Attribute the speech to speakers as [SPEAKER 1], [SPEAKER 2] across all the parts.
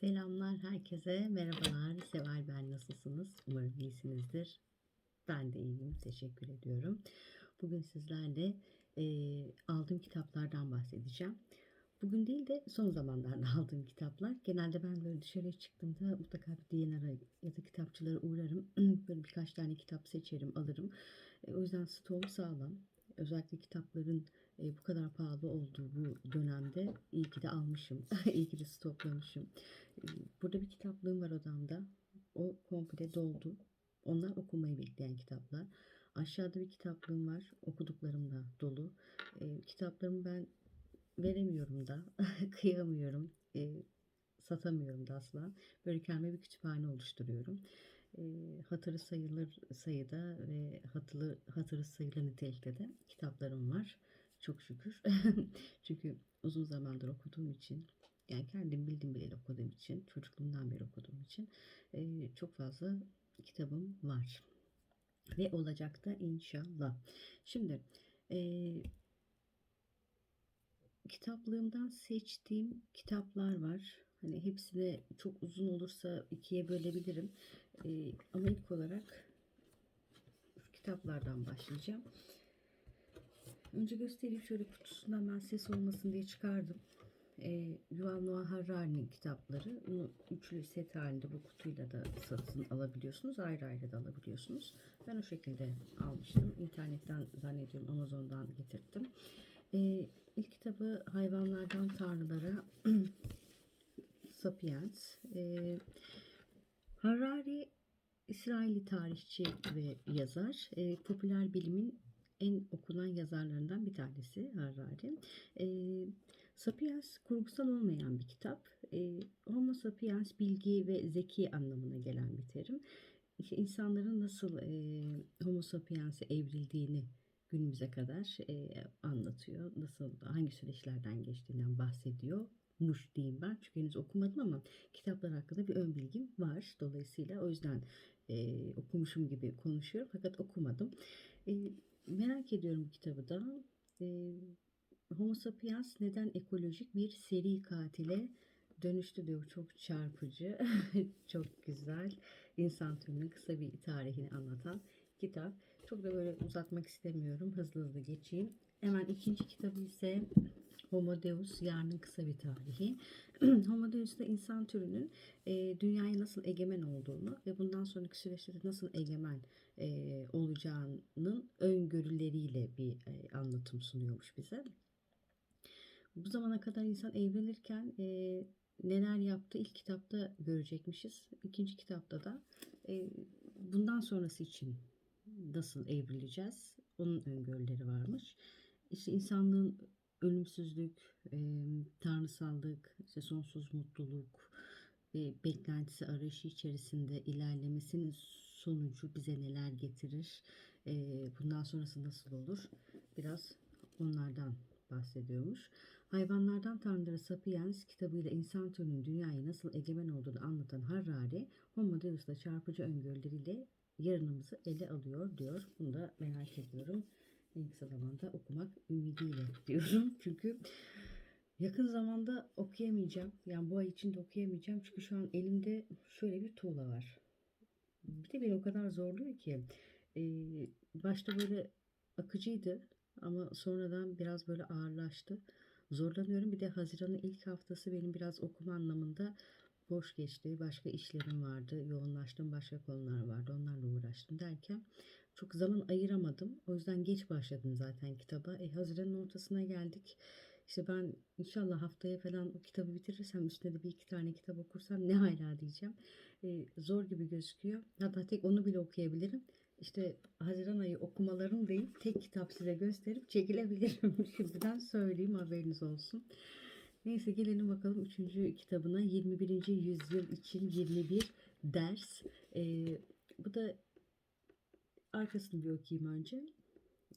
[SPEAKER 1] Selamlar herkese. Merhabalar. Seval ben nasılsınız? Umarım iyisinizdir. Ben de iyiyim. Teşekkür ediyorum. Bugün sizlerle e, aldığım kitaplardan bahsedeceğim. Bugün değil de son zamanlarda aldığım kitaplar. Genelde ben böyle dışarıya çıktığımda mutlaka bir DNR'a ya da kitapçılara uğrarım. böyle birkaç tane kitap seçerim, alırım. E, o yüzden stoğum sağlam. Özellikle kitapların e, bu kadar pahalı olduğu bu dönemde iyi ki de almışım. iyi ki de stoklamışım. E, Burada bir kitaplığım var odamda. O komple doldu. Onlar okumayı bekleyen kitaplar. Aşağıda bir kitaplığım var. Okuduklarım da dolu. E, kitaplarımı ben veremiyorum da. kıyamıyorum. E, satamıyorum da asla. Böyle kendime bir kütüphane oluşturuyorum. Hatırı sayılır sayıda ve hatırı, hatırı sayılır nitelikte de kitaplarım var. Çok şükür. Çünkü uzun zamandır okuduğum için yani kendim bildiğim bileli okuduğum için, çocukluğumdan beri okuduğum için e, çok fazla kitabım var. Ve olacak da inşallah. Şimdi e, kitaplığımdan seçtiğim kitaplar var. Hani hepsine çok uzun olursa ikiye bölebilirim. E, ama ilk olarak kitaplardan başlayacağım. Önce göstereyim şöyle kutusundan ben ses olmasın diye çıkardım. E, Yuval Noah Harari'nin kitapları. Bunu üçlü set halinde bu kutuyla da satın alabiliyorsunuz. Ayrı ayrı da alabiliyorsunuz. Ben o şekilde almıştım. İnternetten zannediyorum Amazon'dan getirdim. E, ilk kitabı Hayvanlardan Tanrılara Sapiens. E, Harari İsrailli tarihçi ve yazar. E, popüler bilimin en okunan yazarlarından bir tanesi Harari. E, Sapiens kurgusal olmayan bir kitap. E, Homo sapiens bilgi ve zeki anlamına gelen bir terim. İşte insanların nasıl e, Homo sapiens'e evrildiğini günümüze kadar e, anlatıyor. Nasıl, hangi süreçlerden geçtiğinden bahsediyor muş diyeyim ben. Çünkü henüz okumadım ama kitaplar hakkında bir ön bilgim var. Dolayısıyla o yüzden e, okumuşum gibi konuşuyorum. Fakat okumadım. E, merak ediyorum bu kitabı da. E, Homo sapiens neden ekolojik bir seri katile dönüştü diyor. Çok çarpıcı, çok güzel. İnsan türünün kısa bir tarihini anlatan kitap. Çok da böyle uzatmak istemiyorum. Hızlı hızlı geçeyim. Hemen ikinci kitabı ise Homo Deus, yarının kısa bir tarihi. Homo Deus da insan türünün e, dünyaya nasıl egemen olduğunu ve bundan sonraki süreçte de nasıl egemen e, olacağının öngörüleriyle bir e, anlatım sunuyormuş bize. Bu zamana kadar insan evrilirken e, neler yaptı ilk kitapta görecekmişiz. İkinci kitapta da e, bundan sonrası için nasıl evrileceğiz onun öngörüleri varmış. İşte insanlığın ölümsüzlük, e, tanrısallık, işte sonsuz mutluluk ve beklentisi arayışı içerisinde ilerlemesinin sonucu bize neler getirir, e, bundan sonrası nasıl olur? Biraz onlardan bahsediyormuş. Hayvanlardan Tanrıları Sapiens kitabıyla insan türünün dünyayı nasıl egemen olduğunu anlatan Harari, Homo Deus'la çarpıcı öngörüleriyle yarınımızı ele alıyor diyor. Bunu da merak ediyorum. En kısa zamanda okumak ümidiyle diyorum. Çünkü yakın zamanda okuyamayacağım. Yani bu ay içinde okuyamayacağım. Çünkü şu an elimde şöyle bir tuğla var. Bir de beni o kadar zorluyor ki. Ee, başta böyle akıcıydı. Ama sonradan biraz böyle ağırlaştı. Zorlanıyorum. Bir de Haziran'ın ilk haftası benim biraz okuma anlamında boş geçti. Başka işlerim vardı. Yoğunlaştım. Başka konular vardı. Onlarla uğraştım derken çok zaman ayıramadım. O yüzden geç başladım zaten kitaba. E, Haziran'ın ortasına geldik. İşte ben inşallah haftaya falan o kitabı bitirirsem üstüne de bir iki tane kitap okursam ne hala diyeceğim. E, zor gibi gözüküyor. Hatta tek onu bile okuyabilirim. İşte Haziran ayı okumalarım deyip tek kitap size gösterip çekilebilirim. Şimdiden söyleyeyim haberiniz olsun. Neyse gelelim bakalım 3. kitabına 21. yüzyıl için 21 ders. Ee, bu da arkasını bir okuyayım önce.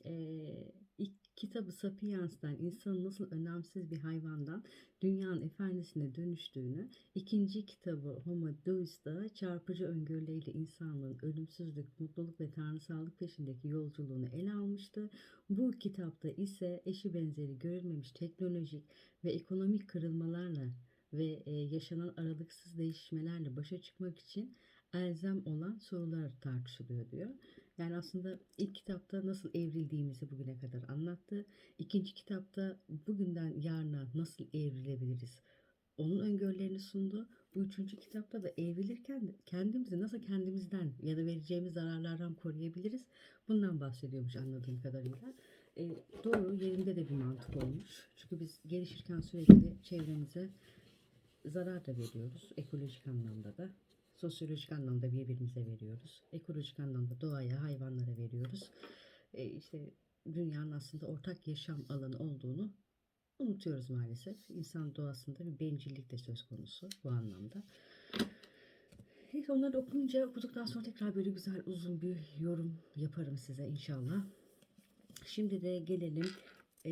[SPEAKER 1] Ee, ilk kitabı Sapiens'ten insanın nasıl önemsiz bir hayvandan dünyanın efendisine dönüştüğünü, ikinci kitabı Homo Deus'ta çarpıcı öngörüleriyle insanlığın ölümsüzlük, mutluluk ve tanrısallık peşindeki yolculuğunu ele almıştı. Bu kitapta ise eşi benzeri görülmemiş teknolojik ve ekonomik kırılmalarla ve e, yaşanan aralıksız değişmelerle başa çıkmak için elzem olan sorular tartışılıyor diyor. Yani aslında ilk kitapta nasıl evrildiğimizi bugüne kadar anlattı. İkinci kitapta bugünden yarına nasıl evrilebiliriz? Onun öngörülerini sundu. Bu üçüncü kitapta da evrilirken kendimizi nasıl kendimizden ya da vereceğimiz zararlardan koruyabiliriz? Bundan bahsediyormuş anladığım kadarıyla. E, doğru yerinde de bir mantık olmuş. Çünkü biz gelişirken sürekli çevremize zarar da veriyoruz. Ekolojik anlamda da. Sosyolojik anlamda birbirimize veriyoruz. Ekolojik anlamda doğaya, hayvanlara veriyoruz. E, işte dünyanın aslında ortak yaşam alanı olduğunu unutuyoruz maalesef. İnsan doğasında bir bencillik de söz konusu bu anlamda. Onları okuyunca okuduktan sonra tekrar böyle güzel uzun bir yorum yaparım size inşallah. Şimdi de gelelim e,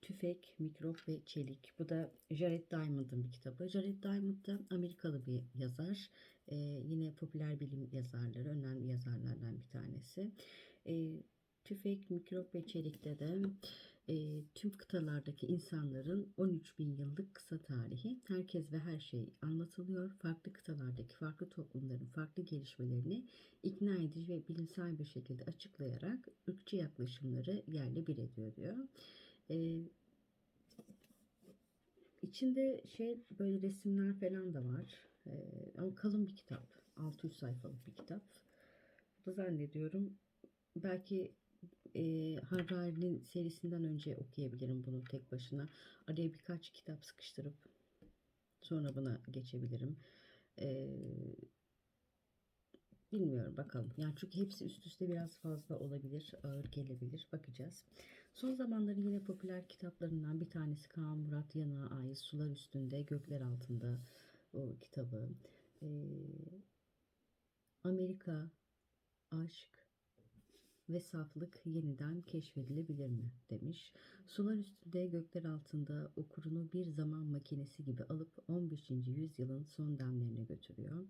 [SPEAKER 1] Tüfek, Mikrop ve Çelik. Bu da Jared Diamond'ın bir kitabı. Jared Diamond da Amerikalı bir yazar. E, yine popüler bilim yazarları, önemli yazarlardan bir tanesi. E, Tüfek, Mikrop ve Çelik'te de e, tüm kıtalardaki insanların 13 bin yıllık kısa tarihi, herkes ve her şey anlatılıyor. Farklı kıtalardaki farklı toplumların farklı gelişmelerini ikna edici ve bilimsel bir şekilde açıklayarak ırkçı yaklaşımları yerle bir ediyor diyor. E, içinde şey böyle resimler falan da var. E, ama kalın bir kitap. 600 sayfalık bir kitap. Bu da zannediyorum belki e, Harari'nin serisinden önce okuyabilirim bunu tek başına. Araya birkaç kitap sıkıştırıp sonra buna geçebilirim. E, bilmiyorum bakalım. Yani çünkü hepsi üst üste biraz fazla olabilir, ağır gelebilir. Bakacağız. Son zamanların yine popüler kitaplarından bir tanesi Kaan Murat Yanık'a ait Sular Üstünde, Gökler Altında o kitabı. E, Amerika, Aşk, ve saflık yeniden keşfedilebilir mi demiş. Sular üstünde gökler altında okurunu bir zaman makinesi gibi alıp 15. yüzyılın son demlerine götürüyor.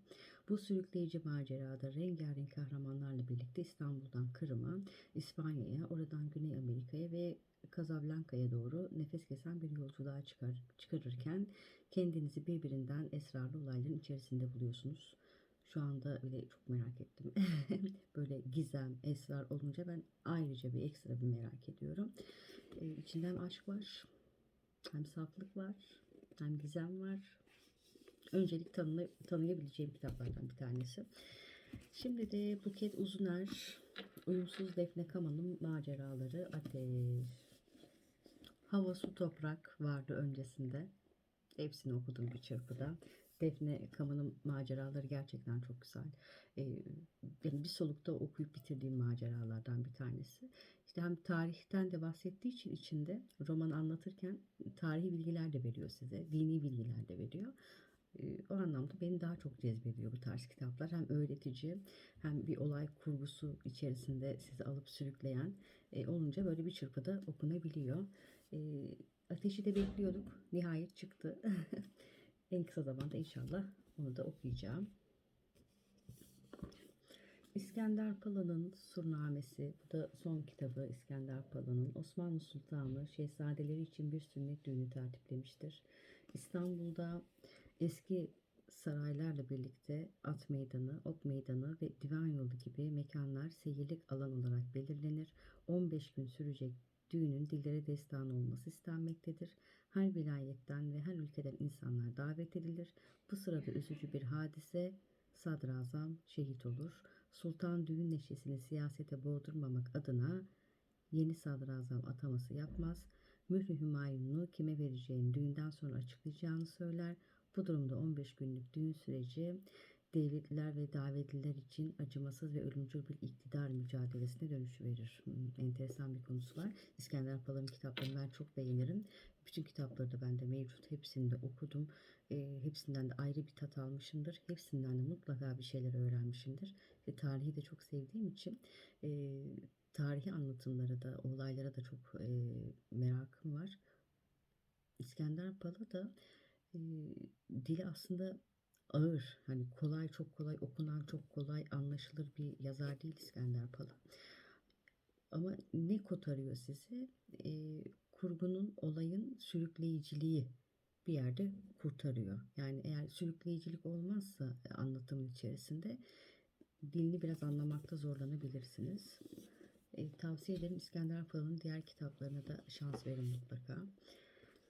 [SPEAKER 1] Bu sürükleyici macerada rengarenk kahramanlarla birlikte İstanbul'dan Kırım'a, İspanya'ya, oradan Güney Amerika'ya ve Casablanca'ya doğru nefes kesen bir yolculuğa çıkar, çıkarırken kendinizi birbirinden esrarlı olayların içerisinde buluyorsunuz. Şu anda bile çok merak ettim. Böyle gizem, esrar olunca ben ayrıca bir ekstra bir merak ediyorum. Ee, içinde hem aşk var, hem saflık var, hem gizem var. Öncelik tanı tanıyabileceğim kitaplardan bir tanesi. Şimdi de Buket Uzuner, Uyumsuz Defne Kaman'ın maceraları Ateş. Hava, Su, Toprak vardı öncesinde. Hepsini okudum bir çırpıda. Defne Kaman'ın maceraları gerçekten çok güzel. Ee, yani bir solukta okuyup bitirdiğim maceralardan bir tanesi. İşte hem tarihten de bahsettiği için içinde roman anlatırken tarihi bilgiler de veriyor size. Dini bilgiler de veriyor. Ee, o anlamda beni daha çok cezbediyor bu tarz kitaplar. Hem öğretici hem bir olay kurgusu içerisinde sizi alıp sürükleyen e, olunca böyle bir çırpıda okunabiliyor. E, ateşi de bekliyorduk. Nihayet çıktı. En kısa zamanda inşallah onu da okuyacağım. İskender Pala'nın Surnamesi, bu da son kitabı İskender Pala'nın. Osmanlı Sultanı şehzadeleri için bir sünnet düğünü tertiplemiştir. İstanbul'da eski saraylarla birlikte at meydanı, ok meydanı ve divan yolu gibi mekanlar seyirlik alan olarak belirlenir. 15 gün sürecek düğünün dillere destan olması istenmektedir. Her vilayetten ve her ülkeden insanlar davet edilir. Bu sırada üzücü bir hadise sadrazam şehit olur. Sultan düğün neşesini siyasete boğdurmamak adına yeni sadrazam ataması yapmaz. Mührü Hümayun'u kime vereceğini düğünden sonra açıklayacağını söyler. Bu durumda 15 günlük düğün süreci devletliler ve davetliler için acımasız ve ölümcül bir iktidar mücadelesine dönüşü verir. Hmm, enteresan bir konusu var. İskender Pala'nın kitaplarını ben çok beğenirim. Bütün kitapları da bende mevcut. Hepsini de okudum. E, hepsinden de ayrı bir tat almışımdır. Hepsinden de mutlaka bir şeyler öğrenmişimdir. Ve tarihi de çok sevdiğim için e, tarihi anlatımlara da, olaylara da çok e, merakım var. İskender Pala da e, dili aslında ağır, hani kolay çok kolay okunan, çok kolay anlaşılır bir yazar değil İskender Pala. Ama ne kotarıyor sizi? E, kurgunun, olayın sürükleyiciliği bir yerde kurtarıyor. Yani eğer sürükleyicilik olmazsa e, anlatımın içerisinde dilini biraz anlamakta zorlanabilirsiniz. E, tavsiye ederim İskender Pala'nın diğer kitaplarına da şans verin mutlaka.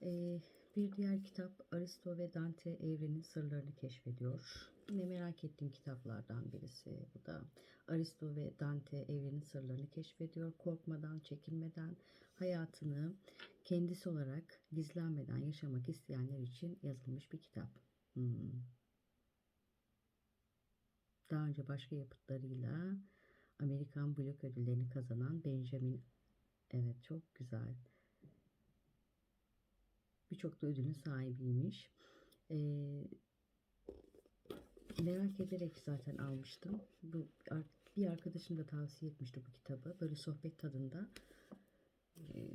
[SPEAKER 1] E, bir diğer kitap Aristo ve Dante evrenin sırlarını keşfediyor. Yine merak ettiğim kitaplardan birisi bu da. Aristo ve Dante evrenin sırlarını keşfediyor. Korkmadan, çekinmeden hayatını kendisi olarak gizlenmeden yaşamak isteyenler için yazılmış bir kitap. Hmm. Daha önce başka yapıtlarıyla Amerikan Blok ödüllerini kazanan Benjamin Evet çok güzel. Birçok da ödülün sahibiymiş. Ee, merak ederek zaten almıştım. Bu bir arkadaşım da tavsiye etmişti bu kitabı. Böyle sohbet tadında e,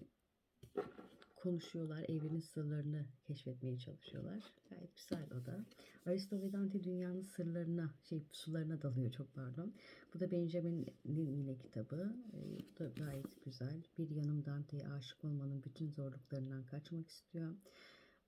[SPEAKER 1] konuşuyorlar. Evrenin sırlarını keşfetmeye çalışıyorlar. Gayet güzel o da. Aristo ve Dante dünyanın sırlarına, şey sularına dalıyor çok pardon. Bu da Benjamin'in yine kitabı. E, bu da gayet güzel. Bir yanım Dante'ye aşık olmanın bütün zorluklarından kaçmak istiyor.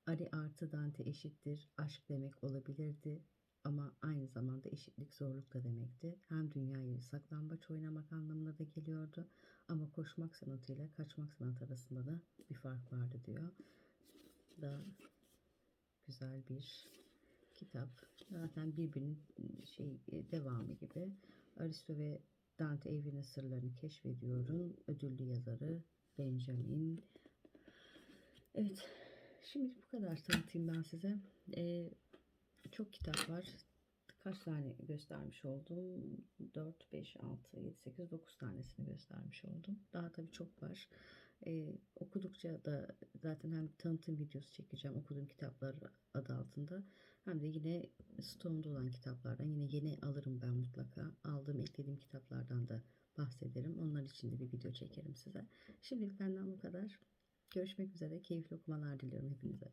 [SPEAKER 1] Ari artı Dante eşittir. Aşk demek olabilirdi ama aynı zamanda eşitlik zorluk da demekti. Hem dünyayı saklambaç oynamak anlamına da geliyordu ama koşmak sanatıyla kaçmak sanatı arasında da bir fark vardı diyor. Da güzel bir kitap. Zaten birbirinin şey devamı gibi. Aristo ve Dante evrenin sırlarını keşfediyorum. Ödüllü yazarı Benjamin. Evet. Şimdi bu kadar tanıtayım ben size. Ee, çok kitap var. Kaç tane göstermiş oldum? 4, 5, 6, 7, 8, 9 tanesini göstermiş oldum. Daha tabii çok var. Ee, okudukça da zaten hem tanıtım videosu çekeceğim okuduğum kitaplar adı altında. Hem de yine stone'da olan kitaplardan yine yeni alırım ben mutlaka. Aldığım eklediğim kitaplardan da bahsederim. Onlar için de bir video çekerim size. Şimdilik benden bu kadar. Görüşmek üzere. Keyifli okumalar diliyorum hepinize.